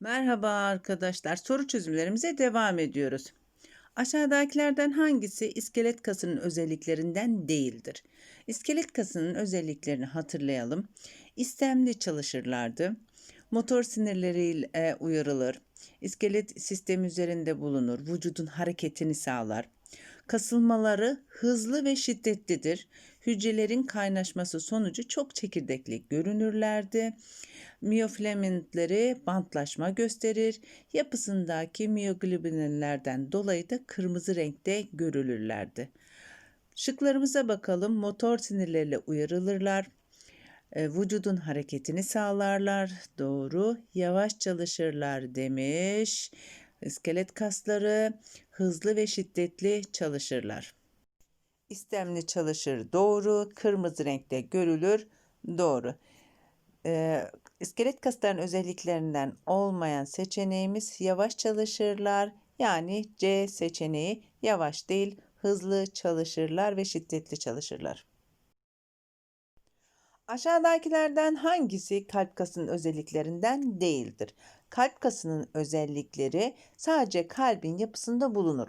Merhaba arkadaşlar. Soru çözümlerimize devam ediyoruz. Aşağıdakilerden hangisi iskelet kasının özelliklerinden değildir? İskelet kasının özelliklerini hatırlayalım. İstemli çalışırlardı. Motor sinirleriyle uyarılır. İskelet sistemi üzerinde bulunur. Vücudun hareketini sağlar. Kasılmaları hızlı ve şiddetlidir. Hücrelerin kaynaşması sonucu çok çekirdekli görünürlerdi. Miyofilamentleri bantlaşma gösterir. Yapısındaki miyoglobinlerden dolayı da kırmızı renkte görülürlerdi. Şıklarımıza bakalım. Motor sinirleriyle uyarılırlar. E, vücudun hareketini sağlarlar. Doğru. Yavaş çalışırlar demiş. İskelet kasları hızlı ve şiddetli çalışırlar. İstemli çalışır doğru. Kırmızı renkte görülür doğru. Ee, iskelet kasların özelliklerinden olmayan seçeneğimiz yavaş çalışırlar. Yani C seçeneği yavaş değil hızlı çalışırlar ve şiddetli çalışırlar. Aşağıdakilerden hangisi kalp kasının özelliklerinden değildir? Kalp kasının özellikleri sadece kalbin yapısında bulunur.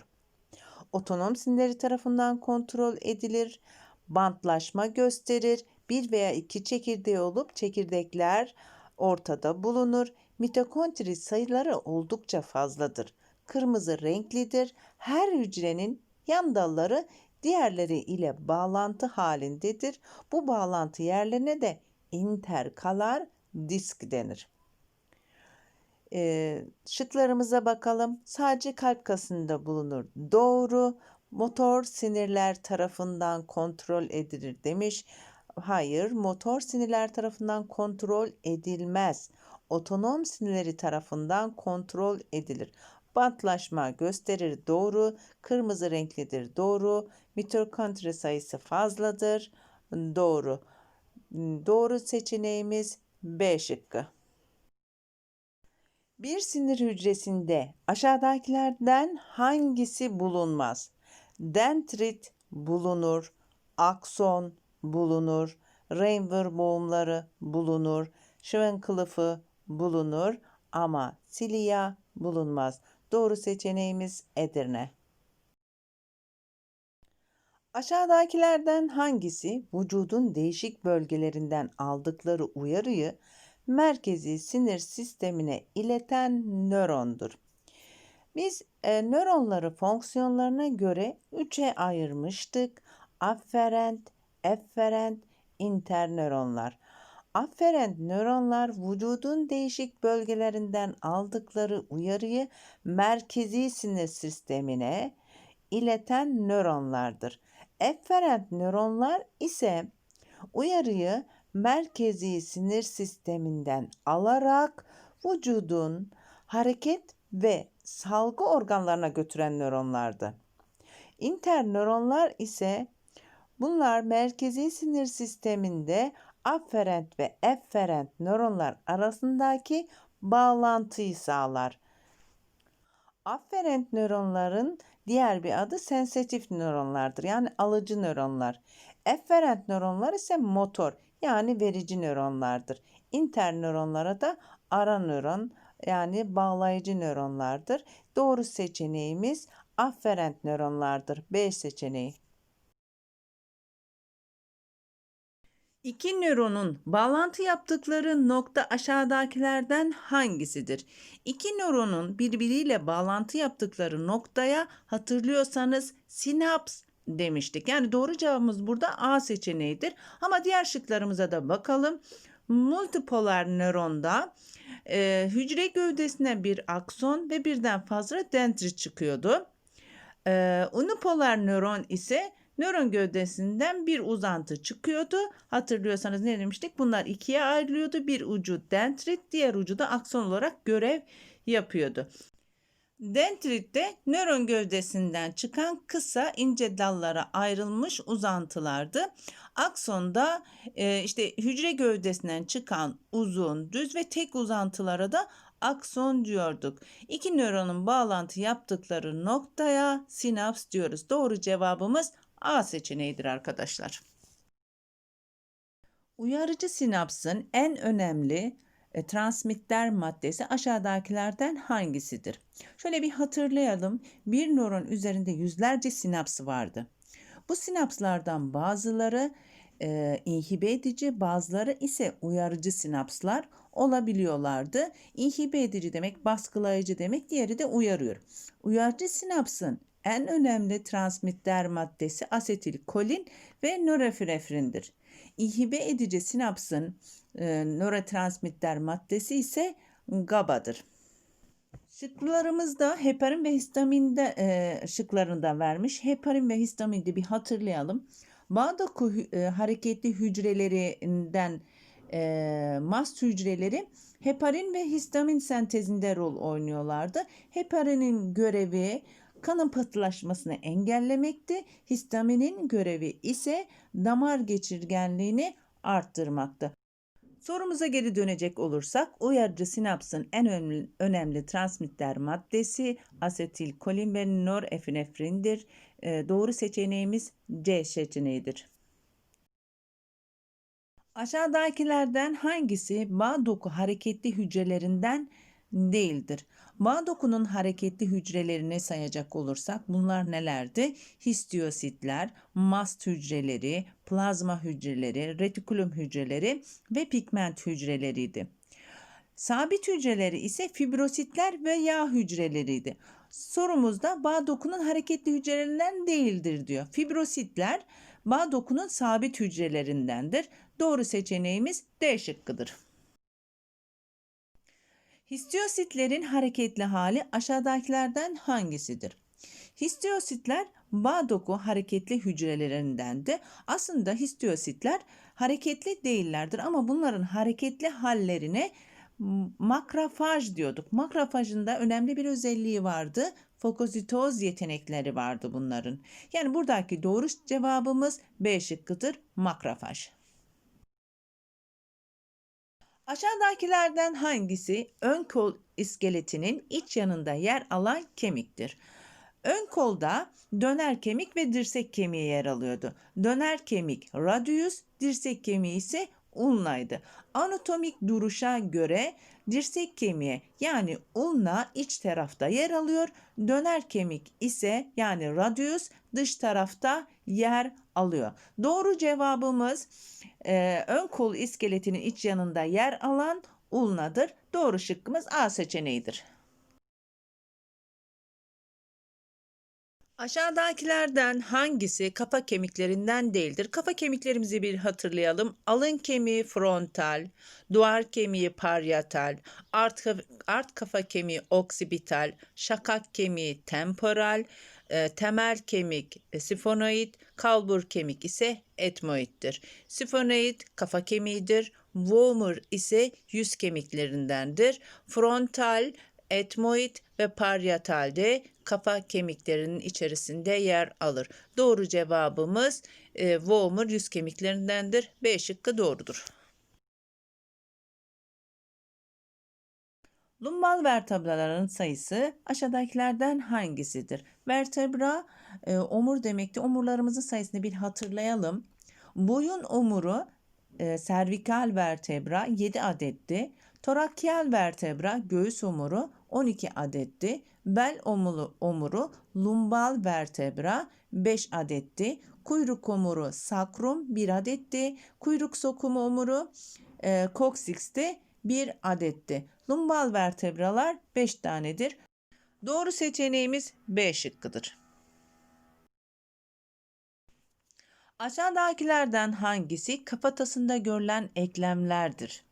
Otonom sinirleri tarafından kontrol edilir, bantlaşma gösterir, bir veya iki çekirdeği olup çekirdekler ortada bulunur. Mitokondri sayıları oldukça fazladır. Kırmızı renklidir. Her hücrenin yan dalları diğerleri ile bağlantı halindedir. Bu bağlantı yerlerine de interkalar disk denir. Ee, şıklarımıza bakalım. Sadece kalp kasında bulunur. Doğru. Motor sinirler tarafından kontrol edilir demiş. Hayır, motor sinirler tarafından kontrol edilmez. Otonom sinirleri tarafından kontrol edilir. Bantlaşma gösterir doğru, kırmızı renklidir doğru, mitokondri sayısı fazladır doğru. Doğru seçeneğimiz B şıkkı. Bir sinir hücresinde aşağıdakilerden hangisi bulunmaz? Dendrit bulunur, akson bulunur, Rainbow boğumları bulunur, Schwenkliffe bulunur ama Cilia bulunmaz. Doğru seçeneğimiz Edirne. Aşağıdakilerden hangisi vücudun değişik bölgelerinden aldıkları uyarıyı merkezi sinir sistemine ileten nörondur? Biz e, nöronları fonksiyonlarına göre üçe ayırmıştık. Afferent, efferent, internöronlar. Afferent nöronlar vücudun değişik bölgelerinden aldıkları uyarıyı merkezi sinir sistemine ileten nöronlardır. Efferent nöronlar ise uyarıyı merkezi sinir sisteminden alarak vücudun hareket ve salgı organlarına götüren nöronlardı. İnternöronlar ise bunlar merkezi sinir sisteminde afferent ve efferent nöronlar arasındaki bağlantıyı sağlar. Afferent nöronların diğer bir adı sensitif nöronlardır. Yani alıcı nöronlar. Efferent nöronlar ise motor yani verici nöronlardır. İnternöronlara da ara nöron yani bağlayıcı nöronlardır. Doğru seçeneğimiz afferent nöronlardır. B seçeneği. İki nöronun bağlantı yaptıkları nokta aşağıdakilerden hangisidir? İki nöronun birbiriyle bağlantı yaptıkları noktaya hatırlıyorsanız sinaps demiştik. Yani doğru cevabımız burada A seçeneğidir. Ama diğer şıklarımıza da bakalım. Multipolar nöronda e, hücre gövdesine bir akson ve birden fazla dendrit çıkıyordu. E, unipolar nöron ise nöron gövdesinden bir uzantı çıkıyordu. Hatırlıyorsanız ne demiştik? Bunlar ikiye ayrılıyordu. Bir ucu dendrit, diğer ucu da akson olarak görev yapıyordu. Dendritte nöron gövdesinden çıkan kısa ince dallara ayrılmış uzantılardı. Aksonda e, işte hücre gövdesinden çıkan uzun, düz ve tek uzantılara da akson diyorduk. İki nöronun bağlantı yaptıkları noktaya sinaps diyoruz. Doğru cevabımız A seçeneğidir arkadaşlar. Uyarıcı sinapsın en önemli e, transmitter maddesi aşağıdakilerden hangisidir? Şöyle bir hatırlayalım. Bir nöron üzerinde yüzlerce sinaps vardı. Bu sinapslardan bazıları e, inhibe edici, bazıları ise uyarıcı sinapslar olabiliyorlardı. İnhibe edici demek baskılayıcı demek, diğeri de uyarıyor. Uyarıcı sinapsın en önemli transmitter maddesi asetilkolin ve norepinefrindir. İnhibe edici sinapsın e, nörotransmitter maddesi ise GABA'dır. Şıklarımızda heparin ve histaminde e, şıklarında vermiş. Heparin ve histaminde bir hatırlayalım. Bağ doku e, hareketli hücrelerinden e, mast hücreleri heparin ve histamin sentezinde rol oynuyorlardı. Heparinin görevi kanın pıhtılaşmasını engellemekti. Histaminin görevi ise damar geçirgenliğini arttırmaktı. Sorumuza geri dönecek olursak uyarıcı sinapsın en önemli, önemli transmitter maddesi asetilkolin ve norepinefrindir. E, doğru seçeneğimiz C seçeneğidir. Aşağıdakilerden hangisi bağ doku hareketli hücrelerinden değildir? Bağ dokunun hareketli hücrelerini sayacak olursak bunlar nelerdi? Histiyositler, mast hücreleri, plazma hücreleri, retikulum hücreleri ve pigment hücreleriydi. Sabit hücreleri ise fibrositler ve yağ hücreleriydi. Sorumuzda bağ dokunun hareketli hücrelerinden değildir diyor. Fibrositler bağ dokunun sabit hücrelerindendir. Doğru seçeneğimiz D şıkkıdır. Histiyositlerin hareketli hali aşağıdakilerden hangisidir? Histiyositler bağ doku hareketli hücrelerindendi. Aslında histiyositler hareketli değillerdir ama bunların hareketli hallerine makrofaj diyorduk. Makrofajın da önemli bir özelliği vardı. Fokozitoz yetenekleri vardı bunların. Yani buradaki doğru cevabımız B şıkkıdır makrofaj. Aşağıdakilerden hangisi ön kol iskeletinin iç yanında yer alan kemiktir? Ön kolda döner kemik ve dirsek kemiği yer alıyordu. Döner kemik radius, dirsek kemiği ise ulnaydı. Anatomik duruşa göre dirsek kemiği yani ulna iç tarafta yer alıyor. Döner kemik ise yani radius dış tarafta yer alıyor. Doğru cevabımız e, ön kol iskeletinin iç yanında yer alan ulnadır. Doğru şıkkımız A seçeneğidir. Aşağıdakilerden hangisi kafa kemiklerinden değildir? Kafa kemiklerimizi bir hatırlayalım. Alın kemiği frontal, duvar kemiği parietal, art, art kafa kemiği oksipital, şakak kemiği temporal, e, temel kemik e, sifonoid, kalbur kemik ise etmoiddir. Sifonoid kafa kemiğidir. Vomer ise yüz kemiklerindendir. Frontal, etmoid ve parietalde kafa kemiklerinin içerisinde yer alır. Doğru cevabımız e, vomer yüz kemiklerindendir. B şıkkı doğrudur. Lumbal vertebraların sayısı aşağıdakilerden hangisidir? Vertebra e, omur demekti. Omurlarımızın sayısını bir hatırlayalım. Boyun omuru e, servikal vertebra 7 adetti. Torakyal vertebra göğüs omuru 12 adetti. Bel omuru, omuru lumbal vertebra 5 adetti. Kuyruk omuru sakrum 1 adetti. Kuyruk sokumu omuru e, koksix'te 1 adetti. Lumbal vertebralar 5 tanedir. Doğru seçeneğimiz B şıkkıdır. Aşağıdakilerden hangisi kafatasında görülen eklemlerdir?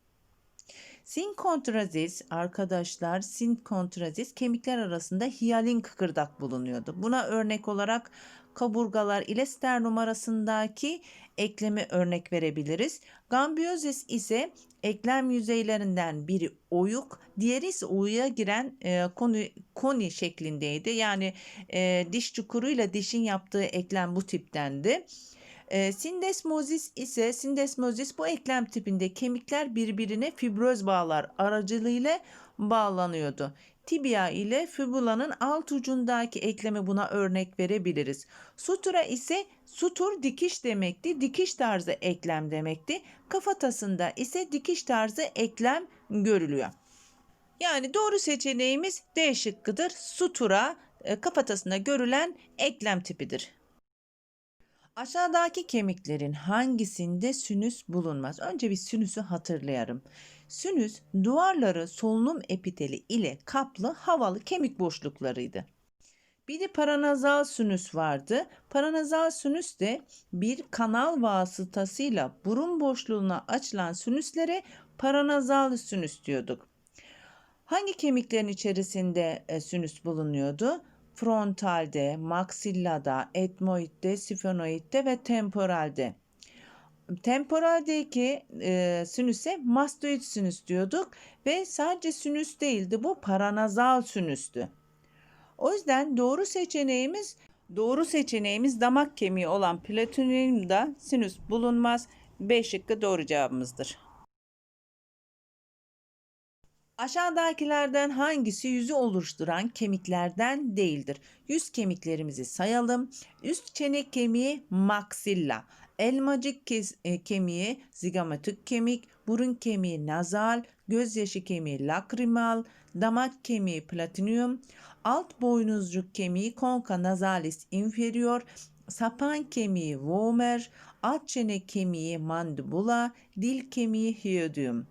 Sinkontrazis arkadaşlar sinkontrazis kemikler arasında hiyalin kıkırdak bulunuyordu. Buna örnek olarak kaburgalar ile sternum arasındaki eklemi örnek verebiliriz. Gambiyozis ise eklem yüzeylerinden biri oyuk, diğeri ise oyuğa giren e, koni, koni şeklindeydi. Yani e, diş çukuruyla dişin yaptığı eklem bu tiptendi. E, sindesmozis ise sindesmozis bu eklem tipinde kemikler birbirine fibroz bağlar aracılığıyla bağlanıyordu. tibia ile fibulanın alt ucundaki eklemi buna örnek verebiliriz. Sutura ise sutur dikiş demekti. Dikiş tarzı eklem demekti. Kafatasında ise dikiş tarzı eklem görülüyor. Yani doğru seçeneğimiz D şıkkıdır. Sutura kafatasında görülen eklem tipidir. Aşağıdaki kemiklerin hangisinde sinüs bulunmaz? Önce bir sinüsü hatırlayalım. Sinüs duvarları solunum epiteli ile kaplı havalı kemik boşluklarıydı. Bir de paranazal sinüs vardı. Paranazal sinüs de bir kanal vasıtasıyla burun boşluğuna açılan sinüslere paranazal sinüs diyorduk. Hangi kemiklerin içerisinde e, sinüs bulunuyordu? Frontalde, maksillada, etmoidde, sifonoidde ve temporalde. Temporaldeki e, sinüse mastoid sinüs diyorduk ve sadece sinüs değildi bu paranazal sinüstü. O yüzden doğru seçeneğimiz doğru seçeneğimiz damak kemiği olan platinyumda sinüs bulunmaz. B şıkkı doğru cevabımızdır. Aşağıdakilerden hangisi yüzü oluşturan kemiklerden değildir? Yüz kemiklerimizi sayalım. Üst çene kemiği maksilla, elmacık e, kemiği zigamatik kemik, burun kemiği nazal, gözyaşı kemiği lakrimal, damak kemiği platinyum, alt boynuzcuk kemiği conca nasalis inferior, sapan kemiği vomer, alt çene kemiği mandibula, dil kemiği hyoidum.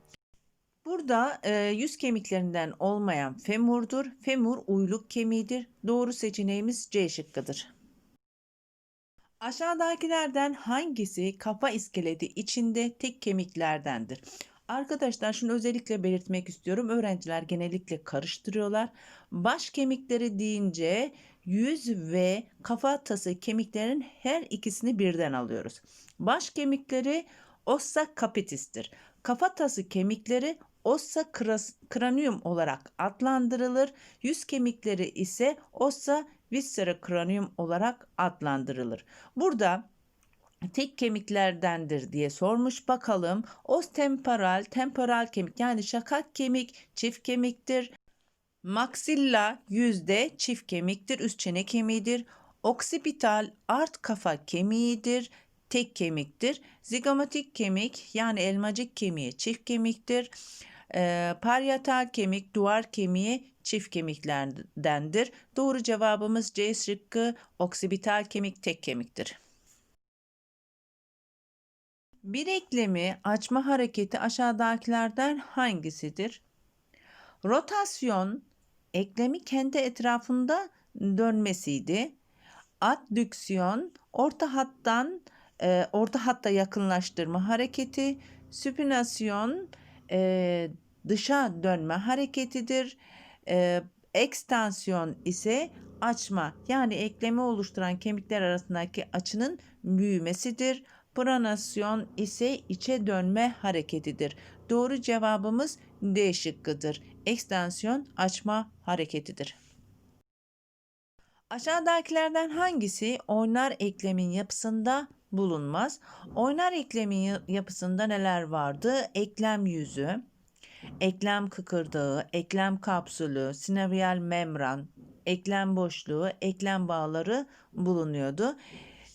Burada e, yüz kemiklerinden olmayan femurdur. Femur uyluk kemiğidir. Doğru seçeneğimiz C şıkkıdır. Aşağıdakilerden hangisi kafa iskeleti içinde tek kemiklerdendir? Arkadaşlar şunu özellikle belirtmek istiyorum. Öğrenciler genellikle karıştırıyorlar. Baş kemikleri deyince yüz ve kafatası kemiklerin her ikisini birden alıyoruz. Baş kemikleri ossa capitis'tir. Kafatası kemikleri ossa cranium olarak adlandırılır. Yüz kemikleri ise ossa viscera cranium olarak adlandırılır. Burada tek kemiklerdendir diye sormuş bakalım. Os temporal, temporal kemik yani şakak kemik çift kemiktir. Maxilla yüzde çift kemiktir, üst çene kemiğidir. Oksipital art kafa kemiğidir, tek kemiktir. Zigomatik kemik yani elmacık kemiği çift kemiktir. E, parietal kemik, duvar kemiği çift kemiklerdendir. Doğru cevabımız C şıkkı oksipital kemik tek kemiktir. Bir eklemi açma hareketi aşağıdakilerden hangisidir? Rotasyon eklemi kendi etrafında dönmesiydi. Addüksiyon orta hattan e, orta hatta yakınlaştırma hareketi. Süpinasyon e, dışa dönme hareketidir. E, ekstansiyon ise açma yani eklemi oluşturan kemikler arasındaki açının büyümesidir. Pronasyon ise içe dönme hareketidir. Doğru cevabımız D şıkkıdır. Ekstansiyon açma hareketidir. Aşağıdakilerden hangisi oynar eklemin yapısında bulunmaz? Oynar eklemin yapısında neler vardı? Eklem yüzü, eklem kıkırdağı, eklem kapsülü, sinovial membran, eklem boşluğu, eklem bağları bulunuyordu.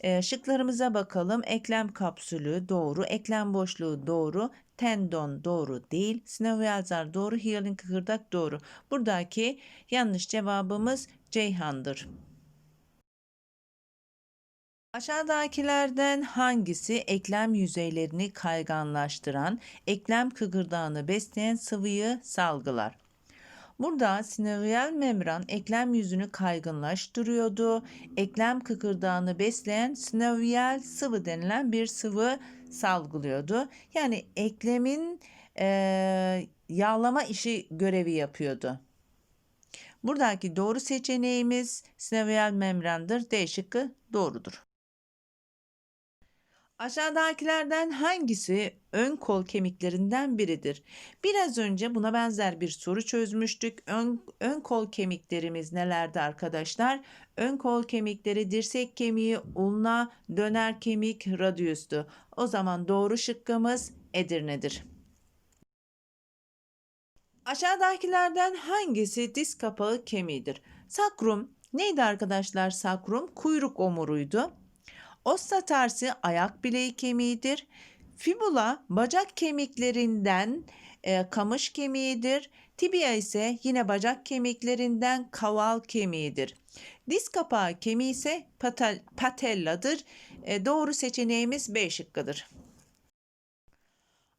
E, şıklarımıza bakalım. Eklem kapsülü doğru, eklem boşluğu doğru, tendon doğru değil, sinovial zar doğru, hyaline kıkırdak doğru. Buradaki yanlış cevabımız Ceyhan'dır. Aşağıdakilerden hangisi eklem yüzeylerini kayganlaştıran, eklem kıkırdağını besleyen sıvıyı salgılar? Burada sinovial membran eklem yüzünü kaygınlaştırıyordu. Eklem kıkırdağını besleyen sinovial sıvı denilen bir sıvı salgılıyordu. Yani eklemin e, yağlama işi görevi yapıyordu. Buradaki doğru seçeneğimiz sinovial membrandır. D şıkkı doğrudur. Aşağıdakilerden hangisi ön kol kemiklerinden biridir? Biraz önce buna benzer bir soru çözmüştük. Ön, ön kol kemiklerimiz nelerdi arkadaşlar? Ön kol kemikleri dirsek kemiği, ulna, döner kemik, radiüstü. O zaman doğru şıkkımız Edirne'dir. Aşağıdakilerden hangisi diz kapağı kemiğidir? Sakrum neydi arkadaşlar sakrum? Kuyruk omuruydu. Ossa tarsi ayak bileği kemiğidir. Fibula bacak kemiklerinden e, kamış kemiğidir. Tibia ise yine bacak kemiklerinden kaval kemiğidir. Diz kapağı kemiği ise patel, patelladır. E, doğru seçeneğimiz B şıkkıdır.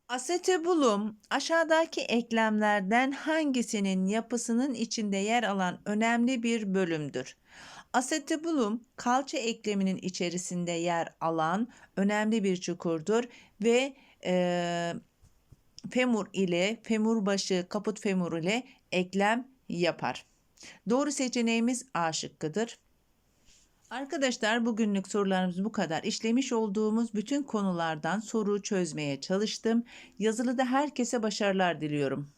Asetebulum aşağıdaki eklemlerden hangisinin yapısının içinde yer alan önemli bir bölümdür? Asetebulum kalça ekleminin içerisinde yer alan önemli bir çukurdur ve e, femur ile femur başı kaput femur ile eklem yapar. Doğru seçeneğimiz A şıkkıdır. Arkadaşlar bugünlük sorularımız bu kadar. İşlemiş olduğumuz bütün konulardan soru çözmeye çalıştım. Yazılıda herkese başarılar diliyorum.